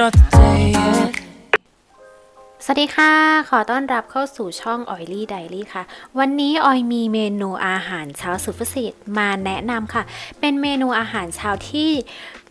สวัสดีค่ะ ขอต้อนรับเข้าสู่ช่อง Oily Diary ค่ะ วันนี้ออยมีเมนูอาหารเช้าสุดพิเศษมาแนะนำค่ะ เป็นเมนูอาหารเช้าที่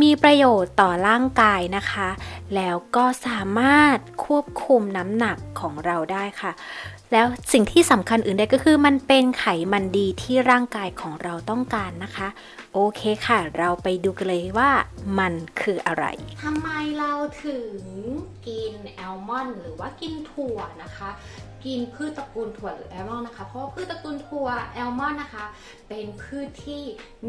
มีประโยชน์ต่อร่างกายนะคะ แล้วก็สามารถควบคุมน้ำหนักของเราได้ค่ะแล้วสิ่งที่สำคัญอื่นใดก็คือมันเป็นไขมันดีที่ร่างกายของเราต้องการนะคะ โอเคค่ะ เราไปดูกันเลยว่ามันคืออะไรทำไมเราถึงกินแอลมอนด์หรือว่ากินถั่วนะคะ กินพืชตระกูลถั่วหรือแอลมอนด์นะคะ เพราะว่าพืชตระกูลถั่วแอลมอนด์นะคะ เป็นพืชที่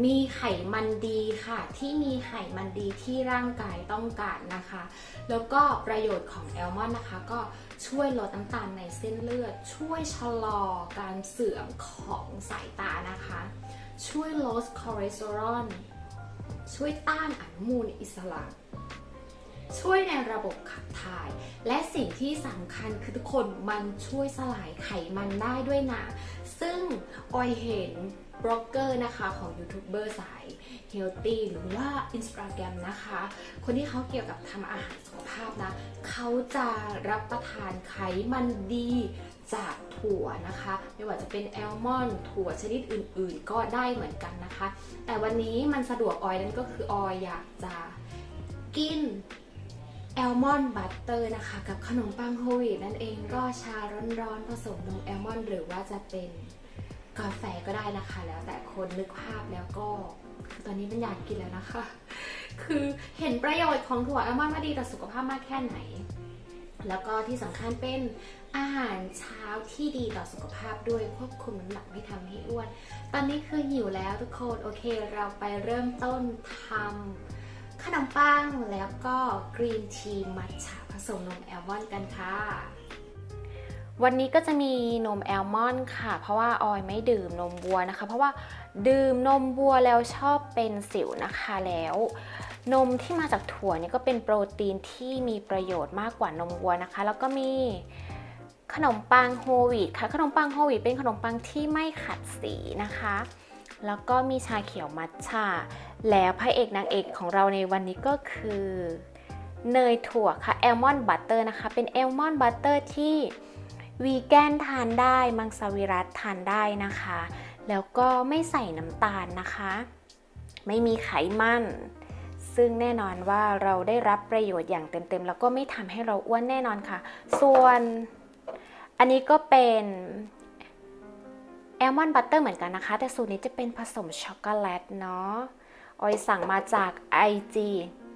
มีไขมันดีค่ะ ที่มีไขมันดีที่ร่างกายต้องการนะคะ แล้วก็ประโยชน์ของแอลมอนด์นะคะ ก็ช่วยลดน้ำตาลในเส้นเลือด ช่วยชะลอการเสื่อมของสายตานะคะ ช่วยลดคอเลสเตอรอลช่วยต้านอนุมูลอิสระ ช่วยในระบบขับถ่าย และสิ่งที่สำคัญคือทุกคนมันช่วยสลายไขมันได้ด้วยนะ ซึ่งออยเห็นบล็อกเกอร์นะคะของยูทูบเบอร์สายเฮลตี้หรือว่า Instagram นะคะ คนที่เขาเกี่ยวกับทำอาหารสุขภาพนะ เขาจะรับประทานไขมันดี จากถั่วนะคะ ไม่ว่าจะเป็นแอลมอนด์ถั่วชนิดอื่นๆ ก็ได้เหมือนกันนะคะ แต่วันนี้มันสะดวกออยนั่นก็คือออยอยากจะกินแอลมอนด์บัตเตอร์นะคะ กับขนมปังโฮวีตนั่นเองก็ชาร้อนๆ ผสมนมแอลมอนด์หรือว่าจะเป็นกาแฟก็ได้นะคะ แล้วแต่คนนึกภาพแล้วก็ตอนนี้มันอยากกินแล้วนะคะ คือเห็นประโยชน์ของถั่วแอลมอนด์ว่าดีต่อสุขภาพมากแค่ไหน แล้วก็ที่สำคัญเป็นอาหารเช้าที่ดีต่อสุขภาพด้วยควบคุมน้ำหนักไม่ทำให้อ้วน ตอนนี้คือหิวแล้วทุกคนโอเค เราไปเริ่มต้นทำขนมปังแล้วก็กรีนทีมัทฉะผสมนมแอลมอนด์กันค่ะ วันนี้ก็จะมีนมแอลมอนด์ค่ะ เพราะว่าออยไม่ดื่มนมวัวนะคะ เพราะว่า ดื่มนมวัวแล้วชอบเป็นสิวนะคะแล้ว นมที่มาจากถั่วเนี่ยก็เป็นโปรตีนที่มีประโยชน์มากกว่านมวัวนะคะ แล้วก็มีขนมปังโฮลวีตค่ะขนมปังโฮลวีตเป็นขนมปังที่ไม่ขัดสีนะคะ แล้วก็มีชาเขียวมัทฉะแล้วพระเอกนางเอกของเราในวันนี้ก็คือเนยถั่วค่ะแอลมอนด์บัตเตอร์นะคะ เป็นแอลมอนด์บัตเตอร์ที่วีแกนทานได้ มังสวิรัตทานได้นะคะ แล้วก็ไม่ใส่น้ำตาลนะคะ ไม่มีไขมัน ซึ่งแน่นอนว่าเราได้รับประโยชน์อย่างเต็มๆ แล้วก็ไม่ทำให้เราอ้วนแน่นอนค่ะ ส่วนอันนี้ก็เป็นแอลมอนด์บัตเตอร์เหมือนกันนะคะ แต่สูตรนี้จะเป็นผสมช็อกโกแลตเนาะออยสั่งมาจาก IG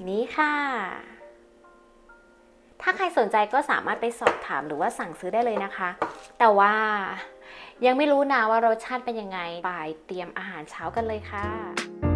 นี้ค่ะ ถ้าใครสนใจก็สามารถไปสอบถามหรือว่าสั่งซื้อได้เลยนะคะ แต่ว่า ยังไม่รู้นะว่ารสชาติเป็นยังไงไปเตรียมอาหารเช้ากันเลยค่ะ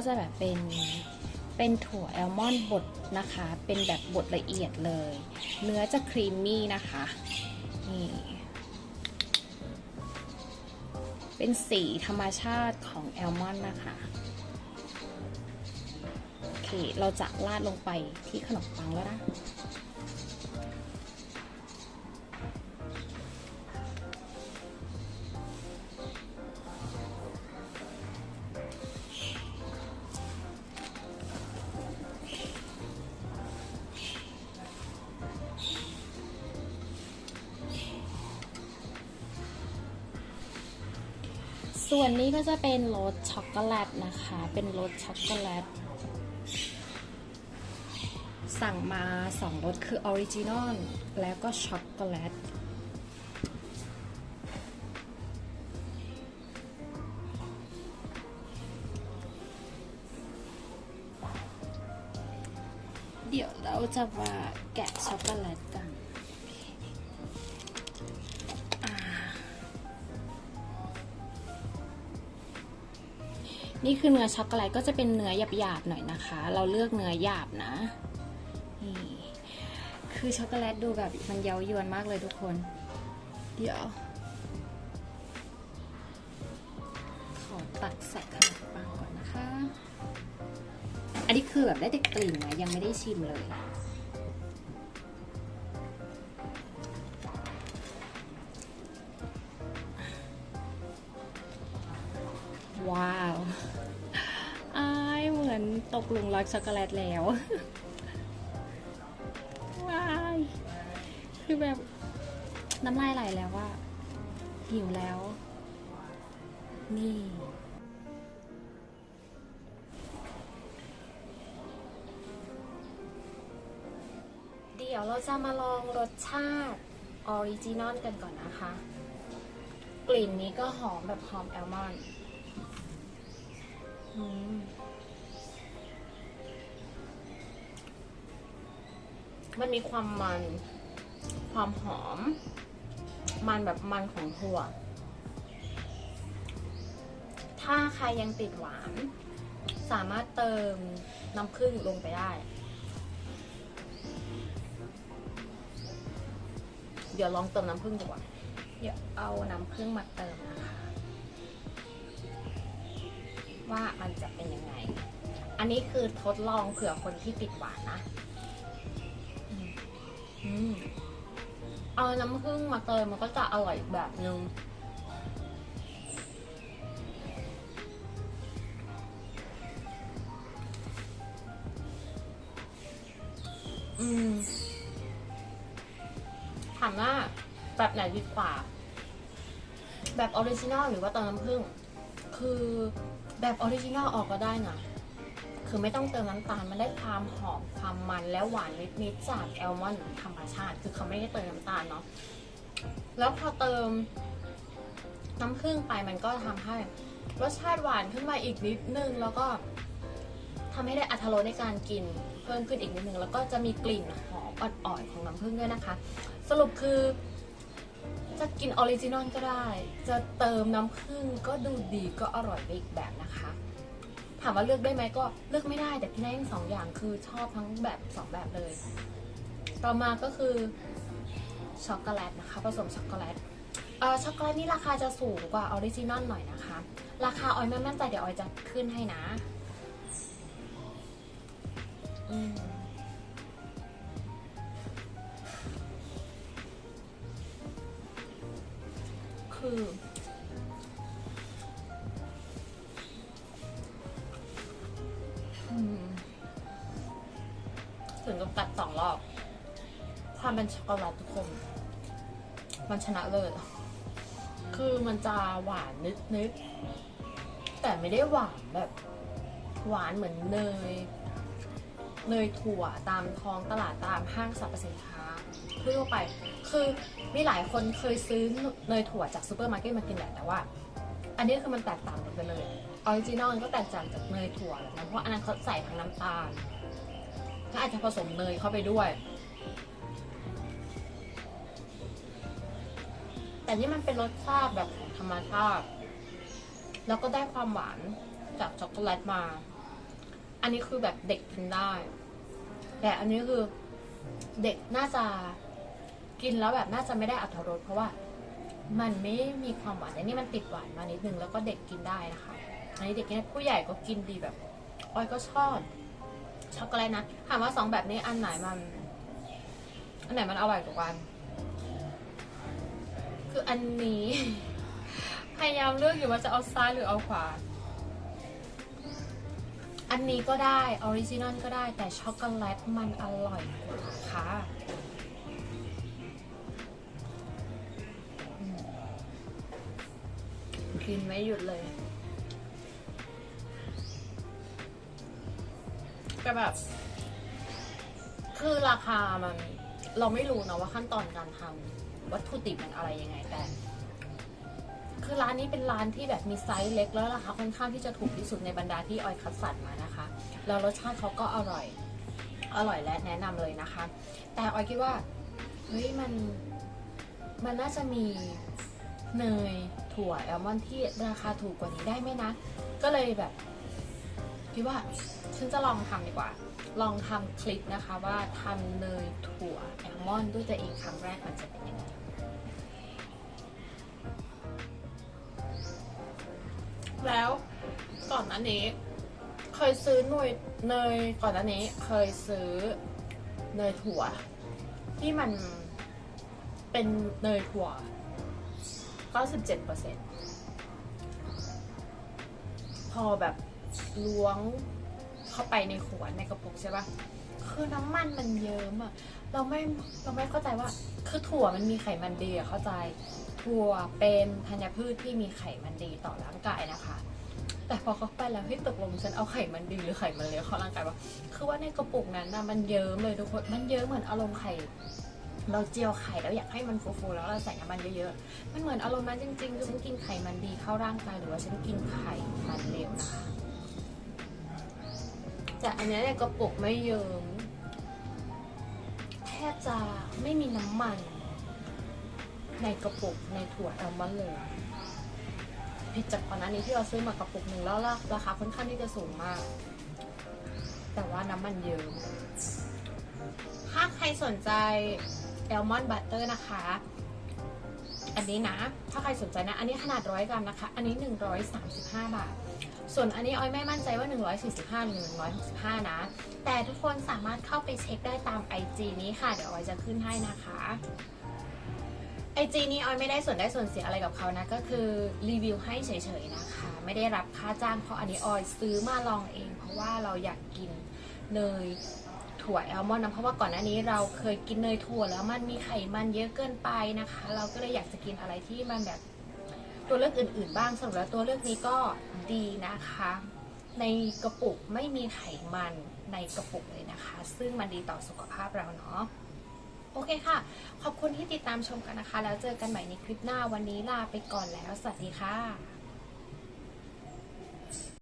ก็จะแบบเป็นเป็นถั่วแอลมอนด์บดนะคะ เป็นแบบบดละเอียดเลย เนื้อจะครีมมี่นะคะ นี่ เป็นสีธรรมชาติของแอลมอนด์นะคะ โอเค เราจะราดลงไปที่ขนมปังแล้วนะ ส่วนนี้ก็จะเป็นรสช็อกโกแลตนะคะ เป็นรสช็อกโกแลต สั่งมา2รสคือออริจินอลแล้วก็ช็อกโกแลตเดี๋ยวเราจะมาแกะช็อกโกแลตกัน นี่คือเนื้อช็อกโกแลตก็จะเป็นเนื้อหยาบๆหน่อยนะคะ เราเลือกเนื้อหยาบนะนี่คือช็อกโกแลตดูแบบมันเย้ายวนมากเลยทุกคน เดี๋ยว ขอตักใส่ขนมปังก่อนนะคะ อันนี้คือแบบได้แต่กลิ่นนะยังไม่ได้ชิมเลย หลุมรักช็อกโกแลตแล้วว้ายคือแบบน้ำลายไหลแล้วว่าหิวแล้ว นี่ เดี๋ยวเราจะมาลองรสชาติออริจินอลกันก่อนนะคะ กลิ่นนี้ก็หอมแบบหอมแอลมอนด์ อืม มันมีความมัน ความหอม มันแบบมันของถั่ว ถ้าใครยังติดหวาน สามารถเติมน้ำผึ้งลงไปได้ เดี๋ยวลองเติมน้ำผึ้งดีกว่า เดี๋ยวเอาน้ำผึ้งมาเติมนะคะ ว่ามันจะเป็นยังไง อันนี้คือทดลองเผื่อคนที่ติดหวานนะ อืมเอาน้ำผึ้งมาเติมมันก็จะอร่อยอีกแบบนึงอืมถามว่าแบบไหนดีกว่า แบบออริจินอลหรือว่าเติมน้ำผึ้งคือแบบออริจินอลออกก็ได้นะ คือไม่ต้องเติมน้ำตาลมันได้ความหอมความมันแล้วหวานนิดๆจากแอลมอนด์ธรรมชาติ คือเขาไม่ได้เติมน้ำตาลเนาะแล้วพอเติมน้ำผึ้งไปมันก็ทำให้รสชาติหวานขึ้นมาอีกนิดนึง แล้วก็ทำให้ได้อรรถรสในการกินเพิ่มขึ้นอีกนิดนึง แล้วก็จะมีกลิ่นหอมอ่อนๆของน้ำผึ้งด้วยนะคะ สรุปคือจะกินออริจินอลก็ได้ จะเติมน้ำผึ้งก็ดูดีก็อร่อยไปอีกแบบนะคะ ถามว่าเลือกได้ไหมก็เลือกไม่ได้แต่พี่แน่งสองอย่างคือชอบทั้งแบบสองแบบเลย ต่อมาก็คือช็อกโกแลตนะคะผสมช็อกโกแลตเอ่อช็อกโกแลตนี่ราคาจะสูงกว่าออริจินอลหน่อยนะคะ ราคาออยไม่มั่นใจเดี๋ยวออยจะขึ้นให้นะคือ ถึงกับกัดสองรอบ ความเป็นช็อกโกแลตทุกคน มันชนะเลิศคือมันจะหวานนิดนิดๆแต่ไม่ได้หวานแบบ หวานเหมือนเนยเนยถั่วตามท้องตลาดตามห้างสรรพสินค้าทั่วไป คือมีหลายคนเคยซื้อเนยถั่วจากซูเปอร์มาร์เก็ตมากินแหละแต่ว่า อันนี้คือมันแตกต่างกันไปเลยออริจินอลก็แตกต่างจากเนยถั่วแหละนะเพราะอันนั้นเขาใส่ทั้งน้ำตาล ก็อาจจะผสมเนยเข้าไปด้วย แต่นี่มันเป็นรสชาติแบบของธรรมชาติ แล้วก็ได้ความหวานจากช็อกโกแลตมา อันนี้คือแบบเด็กกินได้ แต่อันนี้คือเด็กน่าจะกินแล้วแบบน่าจะไม่ได้อัตรสเพราะว่ามันไม่มีความหวานแต่นี่มันติดหวานมานิดนึงแล้วก็เด็กกินได้นะคะ อันนี้เด็กกินผู้ใหญ่ก็กินดีแบบออยก็ชอบ ช็อกโกแลตนะถามว่าสองแบบนี้อันไหนมัน อันไหนมันอร่อยกว่ากัน คืออันนี้ พยายามเลือกอยู่ว่าจะเอาซ้ายหรือเอาขวา อันนี้ก็ได้ออริจินอลก็ได้แต่ช็อกโกแลตมันอร่อยกว่าค่ะกินไม่หยุดเลย แต่แบบ คือราคามัน เราไม่รู้นะว่าขั้นตอนการทำวัตถุดิบมันอะไรยังไงแต่ คือร้านนี้เป็นร้านที่แบบมีไซส์เล็กแล้วราคาค่อนข้างที่จะถูกที่สุดในบรรดาที่ออยคัดสรรมานะคะ แล้วรสชาติเขาก็อร่อย อร่อยและแนะนำเลยนะคะ แต่ออยคิดว่าเฮ้ยมันมันน่าจะมีเนยถั่วแอลมอนด์ที่ราคาถูกกว่านี้ได้ไหมนะ ก็เลยแบบ คิดว่าฉันจะลองทำดีกว่า ลองทำคลิปนะคะว่าทำเนยถั่วแอลมอนด์ด้วยตัวเองครั้งแรกมันจะเป็นยังไงแล้วก่อนหน้านี้ เคยซื้อหน่วยเนยก่อนหน้านี้เคยซื้อเนยถั่ว ที่มันเป็นเนยถั่ว97%พอแบบ ล้วงเข้าไปในขวดในกระปุกใช่ปะคือน้ำมันมันเยิ้มอะเราไม่เราไม่เข้าใจว่า คือถั่วมันมีไขมันดีอะเข้าใจ ถั่วเป็นธัญพืชที่มีไขมันดีต่อร่างกายนะคะ แต่พอเข้าไปแล้วเฮ้ยตกลงฉันเอาไขมันดีหรือไขมันเลวเข้าร่างกายวะคือว่าในกระปุกนั้นนะมันเยิ้มเลยทุกคนมันเยิ้มเหมือนอารมณ์ไข่เราเจียวไข่แล้วอยากให้มันฟูๆแล้วเราใส่น้ำมันเยอะๆ มันเหมือนอารมณ์นั้นจริงๆคือฉันกินไขมันดีเข้าร่างกายหรือว่าฉันกินไข่มันเลวนะคะ แต่อันเนี้ยกระปุกไม่เยิ้มแทบจะไม่มีน้ำมัน ในกระปุกในถั่วแอลมอนด์เลยผิดจากก่อนหน้านี้ที่เราซื้อมากระปุกหนึ่งแล้วราคาค่อนข้างที่จะสูงมาก แต่ว่าน้ำมันเยอะถ้าใครสนใจแอลมอนด์บัตเตอร์นะคะ อันนี้นะ ถ้าใครสนใจนะ อันนี้ขนาดร้อยกรัมนะคะ อันนี้ 135 บาท ส่วนอันนี้ออยไม่มั่นใจว่า 145หรือ165 นะ แต่ทุกคนสามารถเข้าไปเช็คได้ตาม IG นี้ค่ะ เดี๋ยวออยจะขึ้นให้นะคะไอจีนี้ออยไม่ได้ส่วนได้ส่วนเสียอะไรกับเขานะ ก็คือรีวิวให้เฉยๆนะคะ ไม่ได้รับค่าจ้างเพราะอันนี้ออยซื้อมาลองเอง เพราะว่าเราอยากกินเนยถั่วแอลมอนด์นะเพราะว่าก่อนหน้านี้เราเคยกินเนยถั่วแล้วมันมีไขมันเยอะเกินไปนะคะ เราก็เลยอยากจะกินอะไรที่มันแบบ ตัวเลือกอื่น ๆ บ้างสำหรับตัวเลือกนี้ก็ดีนะคะ ในกระปุกไม่มีไขมันในกระปุกเลยนะคะ ซึ่งมันดีต่อสุขภาพเราเนาะโอเคค่ะ ขอบคุณที่ติดตามชมกันนะคะ แล้วเจอกันใหม่ในคลิปหน้าวันนี้ลาไปก่อนแล้ว สวัสดีค่ะ